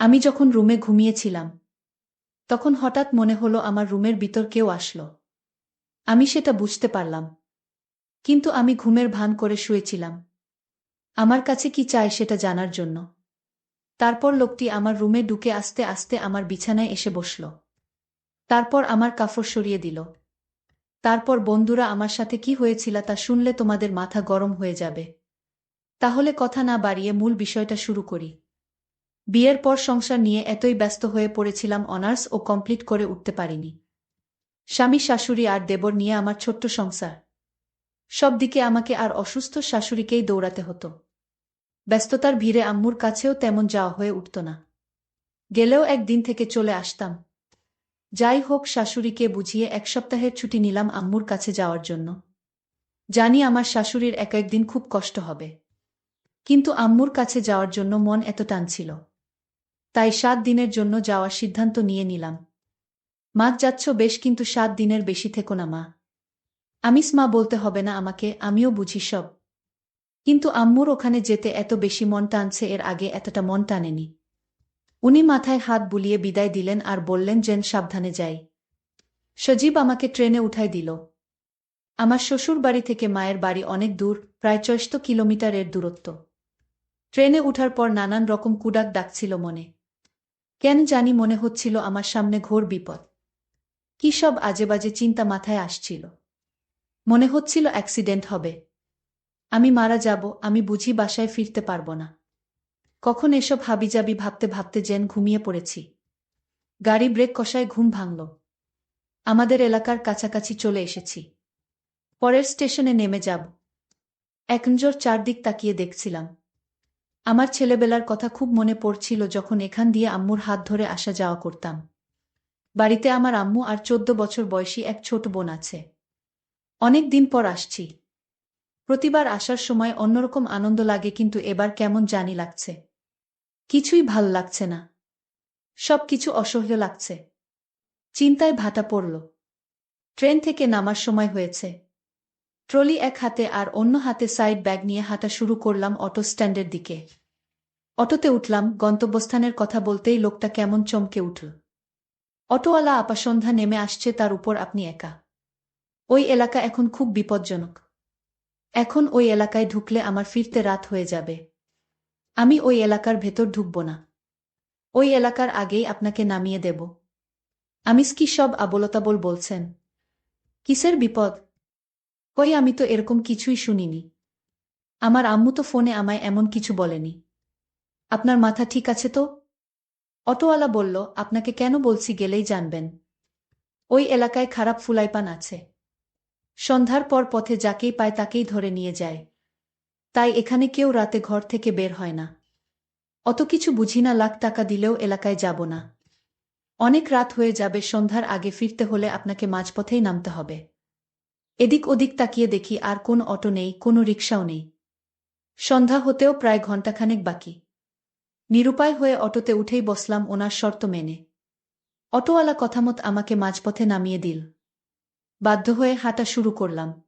আমি যখন রুমে ঘুমিয়েছিলাম, তখন হঠাৎ মনে হলো আমার রুমের ভিতর কেউ আসলো। আমি সেটা বুঝতে পারলাম, কিন্তু আমি ঘুমের ভান করে শুয়েছিলাম। আমার কাছে কি চায় সেটা জানার জন্য। তারপর লোকটি আমার রুমে ঢুকে আস্তে আস্তে আমার বিছানায় এসে বসল। তারপর আমার কাফর সরিয়ে দিল। তারপর, বন্ধুরা, আমার সাথে কি হয়েছিল তা শুনলে তোমাদের মাথা গরম হয়ে যাবে। তাহলে কথা না বাড়িয়ে মূল বিষয়টা শুরু করি। বিয়ের পর সংসার নিয়ে এতই ব্যস্ত হয়ে পড়েছিলাম অনার্স ও কমপ্লিট করে উঠতে পারিনি। স্বামী, শাশুড়ি আর দেবর নিয়ে আমার ছোট্ট সংসার। সব দিকে আমাকে আর অসুস্থ শাশুড়িকেই দৌড়াতে হতো। ব্যস্ততার ভিড়ে আম্মুর কাছেও তেমন যাওয়া হয়ে উঠত না। গেলেও একদিন থেকে চলে আসতাম। যাই হোক, শাশুড়িকে বুঝিয়ে এক সপ্তাহের ছুটি নিলাম আম্মুর কাছে যাওয়ার জন্য। জানি আমার শাশুড়ির এক একদিন খুব কষ্ট হবে। কিন্তু আম্মুর কাছে যাওয়ার জন্য মন এত টানছিল। তাই সাত দিনের জন্য যাওয়ার সিদ্ধান্ত নিয়ে নিলাম। মা যাচ্ছ বেশ কিন্তু সাত দিনের বেশি থেকো না, মা। আমিস মা বলতে হবে না আমাকে, আমিও বুঝি সব। কিন্তু আম্মুর ওখানে যেতে এত বেশি মন টানছে, এর আগে এতটা মন টানেনি। উনি মাথায় হাত বুলিয়ে বিদায় দিলেন আর বললেন, যেন সাবধানে যাই। সজীব আমাকে ট্রেনে উঠাই দিল। আমার শ্বশুর বাড়ি থেকে মায়ের বাড়ি অনেক দূর, প্রায় চয়ষ্ট কিলোমিটারের দূরত্ব। ট্রেনে উঠার পর নানান রকম কুডাক ডাকছিল মনে। কেন জানি মনে হচ্ছিল আমার সামনে ঘোর বিপদ। কি সব আজে বাজে চিন্তা মাথায় আসছিল। মনে হচ্ছিল অ্যাক্সিডেন্ট হবে। আমি মারা যাব, আমি বুঝি বাসায় ফিরতে পারব না। কখন এসব হাবি হাবিজাবি ভাবতে ভাবতে যেন ঘুমিয়ে পড়েছি। গাড়ি ব্রেক কষায় ঘুম ভাঙল। আমাদের এলাকার কাছাকাছি চলে এসেছি। পরের স্টেশনে নেমে যাব। একনজোর চারদিক তাকিয়ে দেখছিলাম। আমার ছেলেবেলার কথা খুব মনে পড়ছিল যখন এখান দিয়ে আম্মুর হাত ধরে আসা যাওয়া করতাম। বাড়িতে আমার আম্মু আর চোদ্দ বছর বয়সী এক ছোট বোন আছে। অনেক দিন পর আসছি। প্রতিবার আসার সময় অন্যরকম আনন্দ লাগে কিন্তু এবার কেমন জানি লাগছে। কিছুই ভালো লাগছে না। সব কিছু অসহ্য লাগছে। চিন্তায় ভাটা পড়ল। ট্রেন থেকে নামার সময় হয়েছে। ট্রলি এক হাতে আর অন্য হাতে সাইড ব্যাগ নিয়ে হাঁটা শুরু করলাম অটো স্ট্যান্ডের দিকে। অটোতে উঠলাম, গন্তব্যস্থানের কথা বলতেই লোকটা কেমন চমকে উঠল। অটোওয়ালা আপাসন্ধ্যা নেমে আসছে, তার উপর আপনি একা। ওই এলাকা এখন খুব বিপজ্জনক। এখন ওই এলাকায় ঢুকলে আমার ফিরতে রাত হয়ে যাবে। আমি ওই এলাকার ভেতর ঢুকব না। ওই এলাকার আগেই আপনাকে নামিয়ে দেব। আমিস কি সব আবলতাবল বলছেন? কিসের বিপদ? কই, আমি তো এরকম কিছুই শুনিনি। আমার আম্মু তো ফোনে আমায় এমন কিছু বলেনি। আপনার মাথা ঠিক আছে তো? অটোওয়ালা বলল, আপনাকে কেন বলছি গেলেই জানবেন। ওই এলাকায় খারাপ ফুলাইপান আছে। সন্ধ্যার পর পথে যাকেই পায় তাকেই ধরে নিয়ে যায়। তাই এখানে কেউ রাতে ঘর থেকে বের হয় না। অত কিছু বুঝি না, লাখ টাকা দিলেও এলাকায় যাব না। অনেক রাত হয়ে যাবে, সন্ধ্যার আগে ফিরতে হলে আপনাকে মাঝপথেই নামতে হবে। এদিক ওদিক তাকিয়ে দেখি আর কোন অটো নেই, কোনো রিক্সাও নেই। সন্ধ্যা হতেও প্রায় ঘণ্টাখানেক বাকি। নিরুপায় হয়ে অটোতে উঠেই বসলাম ওনার শর্ত মেনে। অটোওয়ালা কথামত আমাকে মাঝপথে নামিয়ে দিল। বাধ্য হয়ে হাঁটা শুরু করলাম।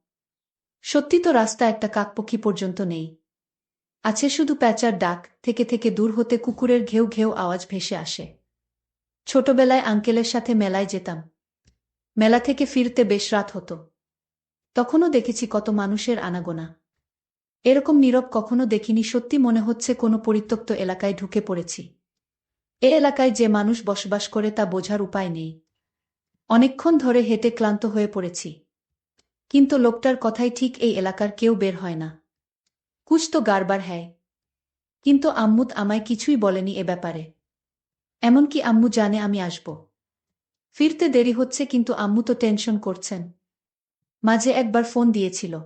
সত্যি তো রাস্তা একটা কাকপক্ষী পর্যন্ত নেই। আছে শুধু প্যাচার ডাক, থেকে থেকে দূর হতে কুকুরের ঘেউ ঘেউ আওয়াজ ভেসে আসে। ছোটবেলায় আঙ্কেলের সাথে মেলায় যেতাম। মেলা থেকে ফিরতে বেশ রাত হতো। তখনও দেখেছি কত মানুষের আনাগোনা। এরকম নীরব কখনো দেখিনি, সত্যি মনে হচ্ছে কোনো পরিত্যক্ত এলাকায় ঢুকে পড়েছি। এ এলাকায় যে মানুষ বসবাস করে তা বোঝার উপায় নেই। অনেকক্ষণ ধরে হেঁটে ক্লান্ত হয়ে পড়েছি। কিন্তু লোকটার কথাই ঠিক এই এলাকার কেউ বের হয় না। কুছ তো গারবার হ্যায়। কিন্তু আম্মুদ আমায় কিছুই বলেনি এ ব্যাপারে। এমনকি আম্মু জানে আমি আসব। ফিরতে দেরি হচ্ছে, কিন্তু আম্মু তো টেনশন করছেন। মাঝে একবার ফোন দিয়েছিল।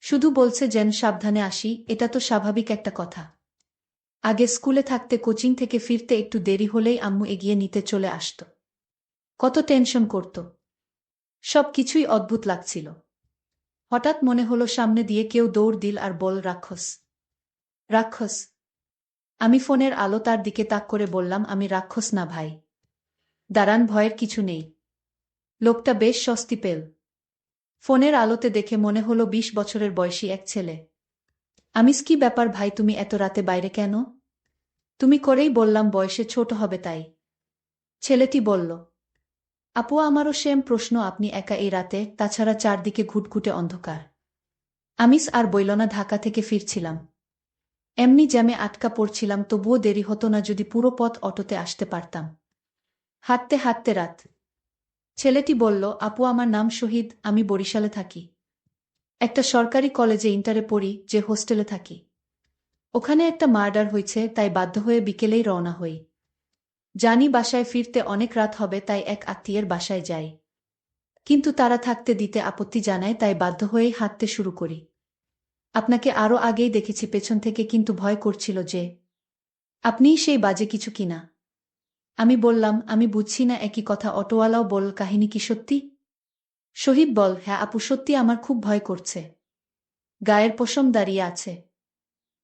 শুধু বলছে, যেন সাবধানে আসি, এটা তো স্বাভাবিক একটা কথা। আগে স্কুলে থাকতে কোচিং থেকে ফিরতে একটু দেরি হলেই আম্মু এগিয়ে নিতে চলে আসত। কত টেনশন করত। সব কিছুই অদ্ভুত লাগছিল। হঠাৎ মনে হলো সামনে দিয়ে কেউ দৌড় দিল আর বল, রাক্ষস রাক্ষস। আমি ফোনের আলো তার দিকে তাক করে বললাম, আমি রাক্ষস না ভাই। দাঁড়ান, ভয়ের কিছু নেই। লোকটা বেশ স্বস্তি পেল। ফোনের আলোতে দেখে মনে হলো বিশ বছরের বয়সী এক ছেলে। আমিস, কি ব্যাপার ভাই, তুমি এত রাতে বাইরে কেন? তুমি করেই বললাম বয়সে ছোট হবে তাই। ছেলেটি বলল, আপু, আমারও সেম প্রশ্ন, আপনি একা এই রাতে, তাছাড়া চারদিকে ঘুটঘুটে অন্ধকার। আমিস আর বইলনা ঢাকা থেকে ফিরছিলাম। এমনি জ্যামে আটকা পড়ছিলাম, তবুও দেরি হতো না, যদি পুরো পথ অটোতে আসতে পারতাম। হাঁটতে হাঁটতে রাত ছেলেটি বলল, আপু, আমার নাম শহীদ, আমি বরিশালে থাকি। একটা সরকারি কলেজে ইন্টারে পড়ি, যে হোস্টেলে থাকি। ওখানে একটা মার্ডার হয়েছে, তাই বাধ্য হয়ে বিকেলেই রওনা হই। জানি বাসায় ফিরতে অনেক রাত হবে, তাই এক আত্মীয়ের বাসায় যাই। কিন্তু তারা থাকতে দিতে আপত্তি জানায়, তাই বাধ্য হয়েই হাঁটতে শুরু করি। আপনাকে আরও আগেই দেখেছি পেছন থেকে, কিন্তু ভয় করছিল যে, আপনিই সেই বাজে কিছু কিনা। আমি বললাম, আমি বুঝছি না একই কথা, অটোওয়ালাও বল, কাহিনী কি সত্যি? শহীদ বল হ্যাঁ আপু, সত্যি আমার খুব ভয় করছে। গায়ের পশম দাঁড়িয়ে আছে।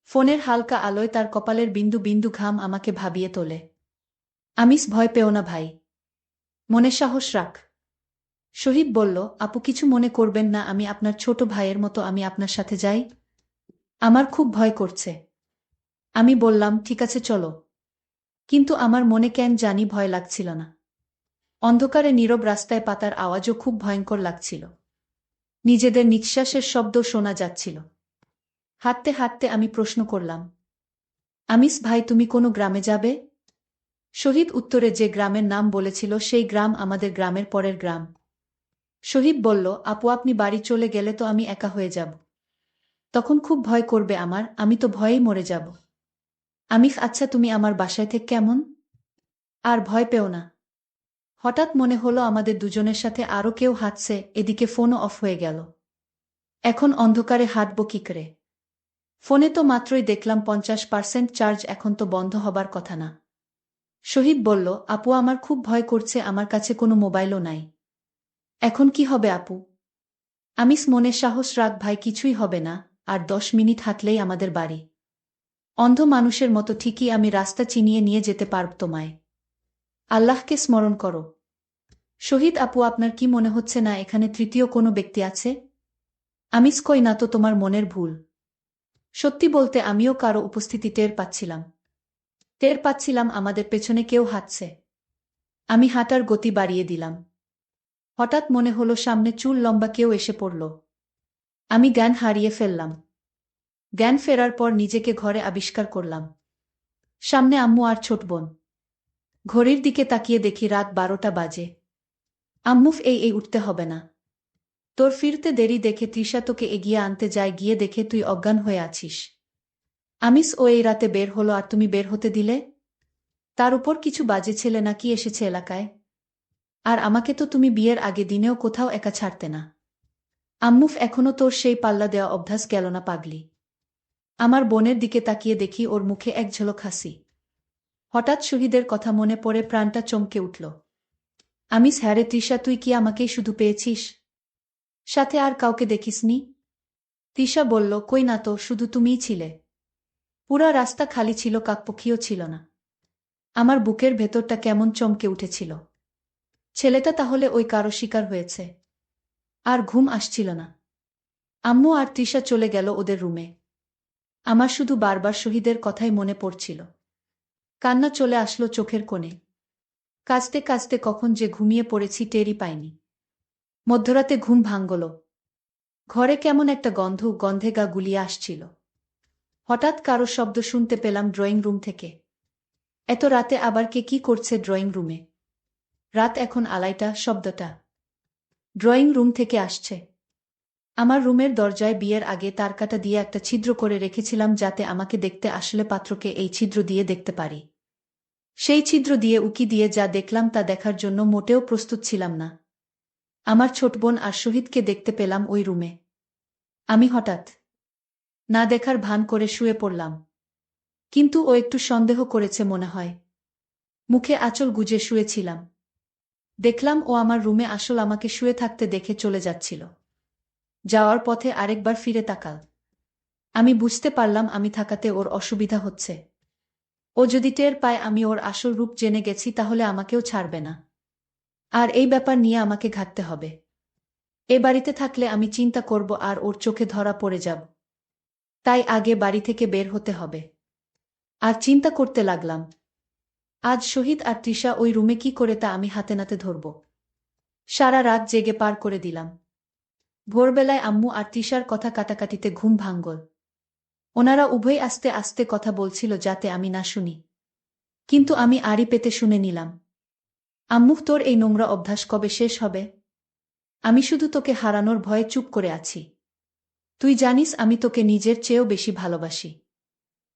ফোনের হালকা আলোয় তার কপালের বিন্দু বিন্দু ঘাম আমাকে ভাবিয়ে তোলে। আমিস, ভয় পেও না ভাই। মনে সাহস রাখ। শহীদ বলল, আপু কিছু মনে করবেন না, আমি আপনার ছোট ভাইয়ের মতো, আমি আপনার সাথে যাই। আমার খুব ভয় করছে। আমি বললাম, ঠিক আছে, চলো। কিন্তু আমার মনে কেন জানি ভয় লাগছিল না। অন্ধকারে নীরব রাস্তায় পাতার আওয়াজও খুব ভয়ঙ্কর লাগছিল। নিজেদের নিঃশ্বাসের শব্দ শোনা যাচ্ছিল। হাঁটতে হাঁটতে আমি প্রশ্ন করলাম, আমিস ভাই, তুমি কোনো গ্রামে যাবে? শহীদ উত্তরে যে গ্রামের নাম বলেছিল, সেই গ্রাম আমাদের গ্রামের পরের গ্রাম। শহীদ বলল, আপু, আপনি বাড়ি চলে গেলে তো আমি একা হয়ে যাব। তখন খুব ভয় করবে আমার, আমি তো ভয়েই মরে যাব। আমিফ আচ্ছা তুমি আমার বাসায় থেকে কেমন? আর ভয় পেও না। হঠাৎ মনে হলো আমাদের দুজনের সাথে আরও কেউ হাঁটছে, এদিকে ফোনও অফ হয়ে গেল। এখন অন্ধকারে হাঁটব কি করে? ফোনে তো মাত্রই দেখলাম পঞ্চাশ পার্সেন্ট চার্জ এখন তো বন্ধ হবার কথা না। শহীদ বলল, আপু, আমার খুব ভয় করছে, আমার কাছে কোনো মোবাইলও নাই। এখন কি হবে, আপু? আমিস মনে সাহস রাখ, ভাই, কিছুই হবে না, আর দশ মিনিট হাঁটলেই আমাদের বাড়ি। অন্ধ মানুষের মতো ঠিকই আমি রাস্তা চিনিয়ে নিয়ে যেতে পারব তোমায়। আল্লাহকে স্মরণ করো। শহীদ আপু, আপনার কি মনে হচ্ছে না এখানে তৃতীয় কোনো ব্যক্তি আছে? আমিস কই না তো তোমার মনের ভুল। সত্যি বলতে আমিও কারও উপস্থিতি টের পাচ্ছিলাম। টের পাচ্ছিলাম আমাদের পেছনে কেউ হাঁটছে। আমি হাঁটার গতি বাড়িয়ে দিলাম। হঠাৎ মনে হলো সামনে চুল লম্বা কেউ এসে পড়ল। আমি জ্ঞান হারিয়ে ফেললাম। জ্ঞান ফেরার পর নিজেকে ঘরে আবিষ্কার করলাম। সামনে আম্মু আর ছোট বোন। ঘড়ির দিকে তাকিয়ে দেখি রাত বারোটা বাজে। আম্মুফ এই এই, উঠতে হবে না। তোর ফিরতে দেরি দেখে তৃষা তোকে এগিয়ে আনতে যায়, গিয়ে দেখে তুই অজ্ঞান হয়ে আছিস। আমিস, ও এই রাতে বের হলো, আর তুমি বের হতে দিলে? তার উপর কিছু বাজে ছেলে নাকি এসেছে এলাকায়? আর আমাকে তো তুমি বিয়ের আগে দিনেও কোথাও একা ছাড়তে না। আম্মুফ এখনও তোর সেই পাল্লা দেওয়া অভ্যাস গেল না পাগলি। আমার বোনের দিকে তাকিয়ে দেখি ওর মুখে এক ঝলক হাসি। হঠাৎ শহীদের কথা মনে পড়ে প্রাণটা চমকে উঠল। আমি, স্যারে, তৃষা, তুই কি আমাকেই শুধু পেয়েছিস? সাথে আর কাউকে দেখিসনি? তৃষা বলল, কই না তো, শুধু তুমিই ছিলে। পুরা রাস্তা খালি ছিল, কাকপক্ষীও ছিল না। আমার বুকের ভেতরটা কেমন চমকে উঠেছিল। ছেলেটা তাহলে ওই কারও শিকার হয়েছে। আর ঘুম আসছিল না। আম্মু আর তৃষা চলে গেল ওদের রুমে। আমার শুধু বারবার শহীদের কথাই মনে পড়ছিল। কান্না চলে আসলো চোখের কোণে। কাঁচতে কাঁচতে কখন যে ঘুমিয়ে পড়েছি টেরই পাইনি। মধ্যরাতে ঘুম ভাঙ্গল ঘরে কেমন একটা গন্ধ, গন্ধে গা গুলিয়ে আসছিল। হঠাৎ কারও শব্দ শুনতে পেলাম ড্রয়িং রুম থেকে। এত রাতে আবার কে কি করছে ড্রয়িং রুমে? রাত এখন আলাইটা, শব্দটা। ড্রয়িং রুম থেকে আসছে। আমার রুমের দরজায় বিয়ের আগে তার কাটা দিয়ে একটা ছিদ্র করে রেখেছিলাম যাতে আমাকে দেখতে আসলে পাত্রকে এই ছিদ্র দিয়ে দেখতে পারি। সেই ছিদ্র দিয়ে উকি দিয়ে যা দেখলাম তা দেখার জন্য মোটেও প্রস্তুত ছিলাম না। আমার ছোট বোন আর শহীদকে দেখতে পেলাম ওই রুমে। আমি হঠাৎ না দেখার ভান করে শুয়ে পড়লাম। কিন্তু ও একটু সন্দেহ করেছে মনে হয়। মুখে আঁচল গুজে শুয়েছিলাম। দেখলাম ও আমার রুমে আসল আমাকে শুয়ে থাকতে দেখে চলে যাচ্ছিল। যাওয়ার পথে আরেকবার ফিরে তাকাল। আমি বুঝতে পারলাম আমি থাকাতে ওর অসুবিধা হচ্ছে। ও যদি টের পায় আমি ওর আসল রূপ জেনে গেছি তাহলে আমাকেও ছাড়বে না। আর এই ব্যাপার নিয়ে আমাকে ঘাটতে হবে। এ বাড়িতে থাকলে আমি চিন্তা করব আর ওর চোখে ধরা পড়ে যাব। তাই আগে বাড়ি থেকে বের হতে হবে। আর চিন্তা করতে লাগলাম, আজ শহীদ আর তৃষা ওই রুমে কি করে তা আমি হাতে নাতে ধরব। সারা রাত জেগে পার করে দিলাম। ভোরবেলায় আম্মু আর তৃষার কথা কাটাকাটিতে ঘুম ভাঙ্গল ওনারা উভয় আস্তে আস্তে কথা বলছিল যাতে আমি না শুনি। কিন্তু আমি আড়ি পেতে শুনে নিলাম। আম্মু, তোর এই নোংরা অভ্যাস কবে শেষ হবে? আমি শুধু তোকে হারানোর ভয়ে চুপ করে আছি। তুই জানিস আমি তোকে নিজের চেয়েও বেশি ভালোবাসি।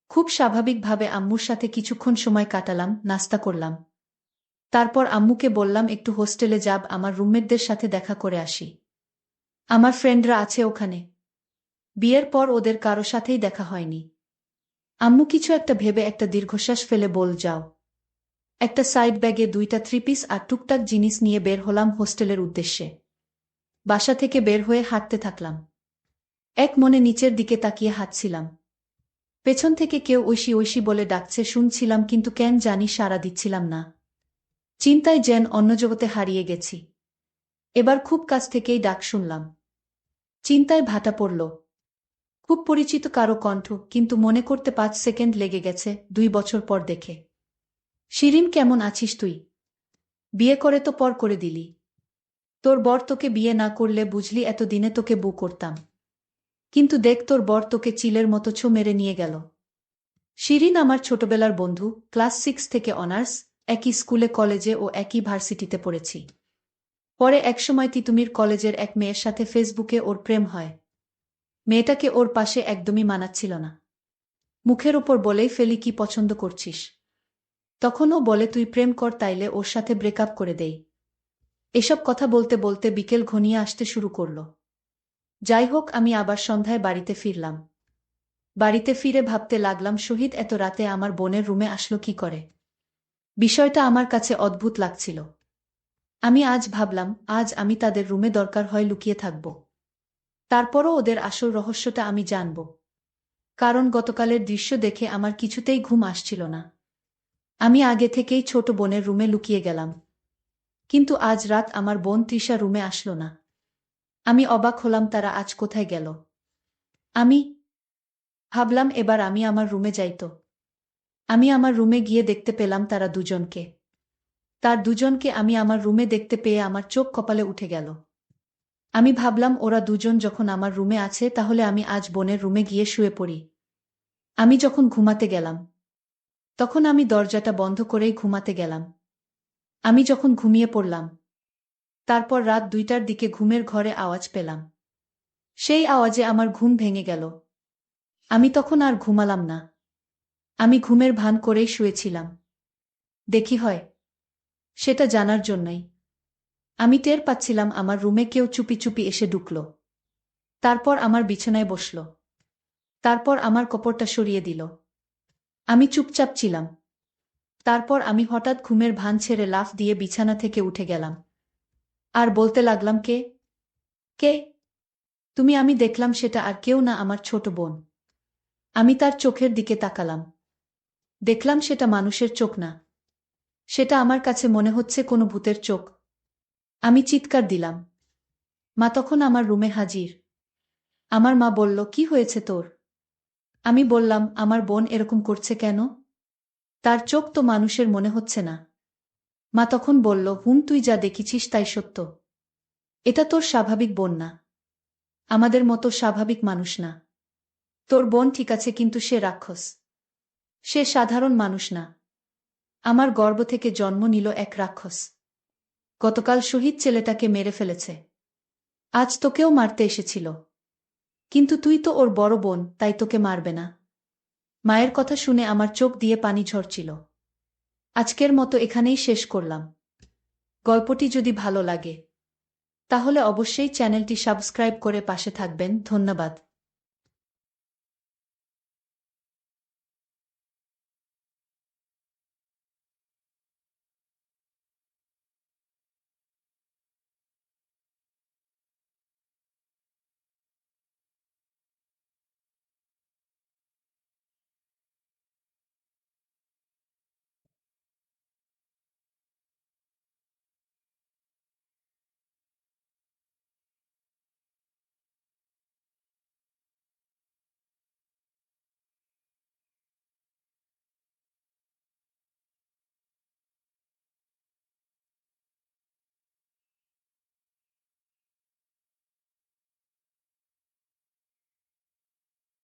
খুব স্বাভাবিকভাবে আম্মুর সাথে কিছুক্ষণ সময় কাটালাম, নাস্তা করলাম। তারপর আম্মুকে বললাম, একটু হোস্টেলে যাব, আমার রুমমেটদের সাথে দেখা করে আসি। আমার ফ্রেন্ডরা আছে ওখানে। বিয়ের পর ওদের কারও সাথেই দেখা হয়নি। আম্মু কিছু একটা ভেবে একটা দীর্ঘশ্বাস ফেলে বল, যাও। একটা সাইড ব্যাগে দুইটা থ্রি পিস আর টুকটাক জিনিস নিয়ে বের হলাম হোস্টেলের উদ্দেশ্যে। বাসা থেকে বের হয়ে হাঁটতে থাকলাম। এক মনে নিচের দিকে তাকিয়ে হাঁটছিলাম। পেছন থেকে কেউ ঐশী ঐশী বলে ডাকছে, শুনছিলাম, কিন্তু কেন জানি সাড়া দিচ্ছিলাম না। চিন্তায় যেন অন্য জগতে হারিয়ে গেছি। এবার খুব কাছ থেকেই ডাক শুনলাম। চিন্তায় ভাটা পড়ল। খুব পরিচিত কারও কণ্ঠ, কিন্তু মনে করতে পাঁচ সেকেন্ড লেগে গেছে দুই বছর পর দেখে। শিরিন, কেমন আছিস তুই? বিয়ে করে তো পর করে দিলি। তোর বর তোকে বিয়ে না করলে বুঝলি এতদিনে তোকে বু করতাম। কিন্তু দেখ তোর বর তোকে চিলের মতো ছো মেরে নিয়ে গেল। শিরিন আমার ছোটবেলার বন্ধু, ক্লাস সিক্স থেকে অনার্স, একই স্কুলে, কলেজে ও একই ভার্সিটিতে পড়েছি। পরে একসময় তিতুমির কলেজের এক মেয়ের সাথে ফেসবুকে ওর প্রেম হয়। মেয়েটাকে ওর পাশে একদমই মানাচ্ছিল না। মুখের ওপর বলেই, ফেলি, কি পছন্দ করছিস? তখনও বলে, তুই প্রেম কর, তাইলে ওর সাথে ব্রেকআপ করে দেই। এসব কথা বলতে বলতে বিকেল ঘনিয়ে আসতে শুরু করল। যাই হোক, আমি আবার সন্ধ্যায় বাড়িতে ফিরলাম। বাড়িতে ফিরে ভাবতে লাগলাম, শহীদ, এত রাতে আমার বোনের রুমে আসলো কি করে? বিষয়টা আমার কাছে অদ্ভুত লাগছিল। আমি আজ ভাবলাম, আজ আমি তাদের রুমে দরকার হয় লুকিয়ে থাকব। তারপরও ওদের আসল রহস্যটা আমি জানব। কারণ গতকালের দৃশ্য দেখে আমার কিছুতেই ঘুম আসছিল না। আমি আগে থেকেই ছোট বোনের রুমে লুকিয়ে গেলাম। কিন্তু আজ রাত আমার বোন তৃষা রুমে আসলো না। আমি অবাক হলাম তারা আজ কোথায় গেল। আমি ভাবলাম এবার আমি আমার রুমে যাইত। আমি আমার রুমে গিয়ে দেখতে পেলাম তারা দুজনকে। তার দুজনকে আমি আমার রুমে দেখতে পেয়ে আমার চোখ কপালে উঠে গেল। আমি ভাবলাম, ওরা দুজন যখন আমার রুমে আছে, তাহলে আমি আজ বোনের রুমে গিয়ে শুয়ে পড়ি। আমি যখন ঘুমাতে গেলাম, তখন আমি দরজাটা বন্ধ করেই ঘুমাতে গেলাম। আমি যখন ঘুমিয়ে পড়লাম, তারপর রাত দুইটার দিকে ঘুমের ঘরে আওয়াজ পেলাম। সেই আওয়াজে আমার ঘুম ভেঙে গেল। আমি তখন আর ঘুমালাম না। আমি ঘুমের ভান করেই শুয়েছিলাম। দেখি হয় সেটা জানার জন্যই। আমি টের পাচ্ছিলাম আমার রুমে কেউ চুপি চুপি এসে ঢুকল। তারপর আমার বিছানায় বসল। তারপর আমার কপড়টা সরিয়ে দিল। আমি চুপচাপ ছিলাম। তারপর আমি হঠাৎ ঘুমের ভান ছেড়ে লাফ দিয়ে বিছানা থেকে উঠে গেলাম। আর বলতে লাগলাম, কে? কে? তুমি আমি দেখলাম সেটা আর কেউ না আমার ছোট বোন। আমি তার চোখের দিকে তাকালাম। দেখলাম সেটা মানুষের চোখ না। সেটা আমার কাছে মনে হচ্ছে কোনো ভূতের চোখ। আমি চিৎকার দিলাম। মা তখন আমার রুমে হাজির। আমার মা বলল, কি হয়েছে তোর? আমি বললাম, আমার বোন এরকম করছে কেন? তার চোখ তো মানুষের মনে হচ্ছে না। মা তখন বলল, হুম, তুই যা দেখেছিস তাই সত্য। এটা তোর স্বাভাবিক বোন না। আমাদের মতো স্বাভাবিক মানুষ না। তোর বোন ঠিক আছে, কিন্তু সে রাক্ষস। সে সাধারণ মানুষ না। আমার গর্ব থেকে জন্ম নিল এক রাক্ষস। গতকাল শহীদ ছেলেটাকে মেরে ফেলেছে। আজ তোকেও মারতে এসেছিল। কিন্তু তুই তো ওর বড় বোন, তাই তোকে মারবে না। মায়ের কথা শুনে আমার চোখ দিয়ে পানি ঝরছিল। আজকের মতো এখানেই শেষ করলাম। গল্পটি যদি ভালো লাগে, তাহলে অবশ্যই চ্যানেলটি সাবস্ক্রাইব করে পাশে থাকবেন। ধন্যবাদ।